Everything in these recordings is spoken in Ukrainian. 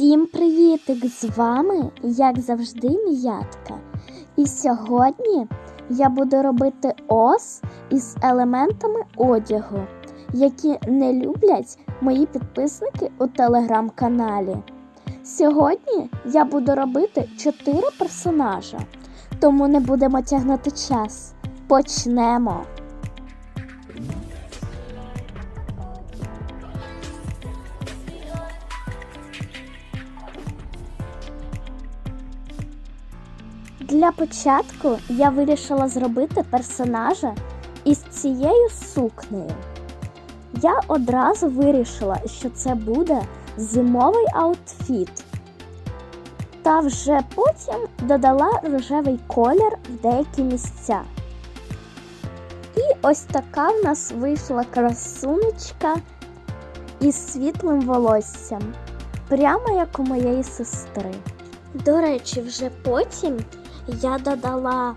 Всім привітик! З вами, як завжди, Міятка. І сьогодні я буду робити ос із елементами одягу, які не люблять мої підписники у телеграм-каналі. Сьогодні я буду робити 4 персонажа, тому не будемо тягнути час. Почнемо! Для початку я вирішила зробити персонажа із цією сукнею. Я одразу вирішила, що це буде зимовий аутфіт. Та вже потім додала рожевий колір в деякі місця. І ось така в нас вийшла красунечка із світлим волоссям, прямо як у моєї сестри. До речі, вже потім я додала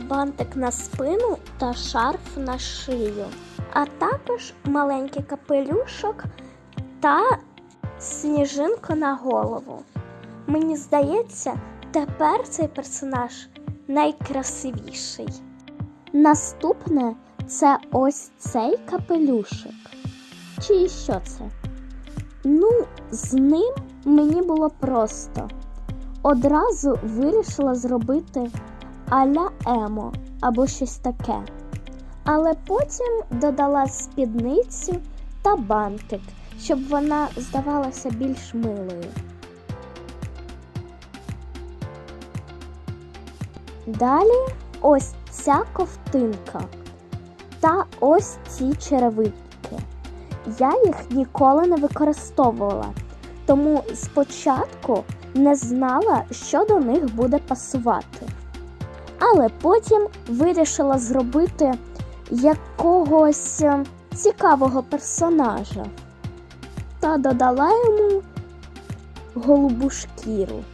бантик на спину та шарф на шию, а також маленький капелюшок та сніжинку на голову. Мені здається, тепер цей персонаж найкрасивіший. Наступне це ось цей капелюшик. Чи що це? Ну, з ним мені було просто одразу вирішила зробити аля емо або щось таке. Але потім додала спідницю та бантик, щоб вона здавалася більш милою. Далі ось ця ковтинка та ось ці черевики. Я їх ніколи не використовувала, тому спочатку не знала, що до них буде пасувати. Але потім вирішила зробити якогось е, цікавого персонажа та додала йому голубу шкіру.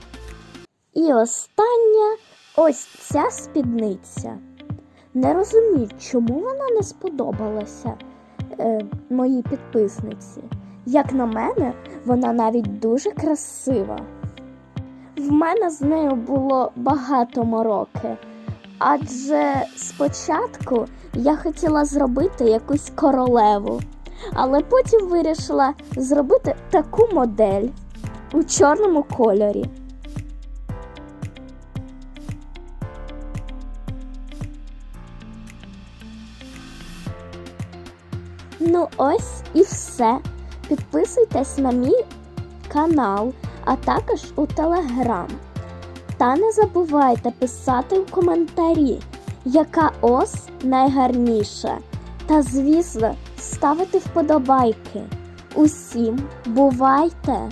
І остання ось ця спідниця. Не розумію, чому вона не сподобалася е, моїй підписниці. Як на мене, вона навіть дуже красива. В мене з нею було багато мороки, адже спочатку я хотіла зробити якусь королеву, але потім вирішила зробити таку модель у чорному кольорі. Ну ось і все. Підписуйтесь на мій канал, а також у Телеграм. Та не забувайте писати в коментарі, яка ос найгарніша. Та, звісно, ставити вподобайки. Усім бувайте!